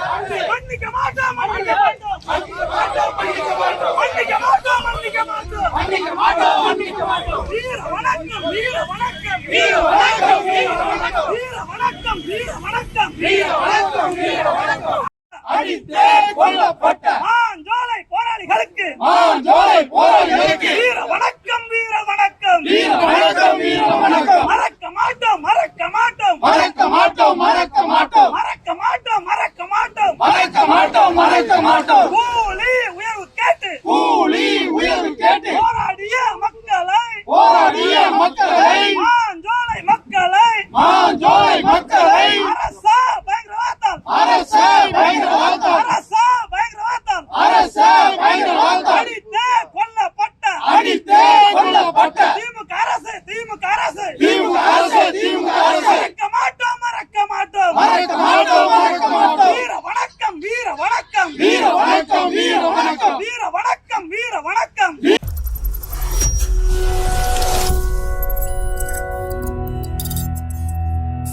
மன்னிக்க மாட்டோம் மன்னிக்க மாட்டோம். மன்னிக்க மாட்டோம் மன்னிக்க மாட்டோம். மன்னிக்க மாட்டோம் மன்னிக்க மாட்டோம் வீர வணக்கம் வீர வணக்கம். வீர வணக்கம் வீர வணக்கம். வீர வணக்கம் வீர வணக்கம். வீர வணக்கம் வீர வணக்கம். அடித்தே கொல்லப்பட்ட மாஞ்சோலை போராளிகளுக்கு மாஞ்சோலை போராளிகளுக்கு வீர வணக்கம். மாட்டோம் மறைக்க மாட்டோம். கூலி உயர்வு கேட்டு. கூலி உயர்வு கேட்டு. போராடிய மக்களை. போராடிய மக்களை. மாஞ்சோலை மக்களை. மாஞ்சோலை மக்களை. அரசா பயங்கரவாதம். அரசா பயங்கரவாதம். அரசா பயங்கரவாதம். அரசா பயங்கரவாதம். அடித்தே கொல்லப்பட்ட. அடித்தே கொல்லப்பட்ட. திமுக அரசு திமுக அரசு. திமுக அரசு திமுக அரசு. மறக்க மாட்டோம் மறக்க மாட்டோம். மறக்க மாட்டோம்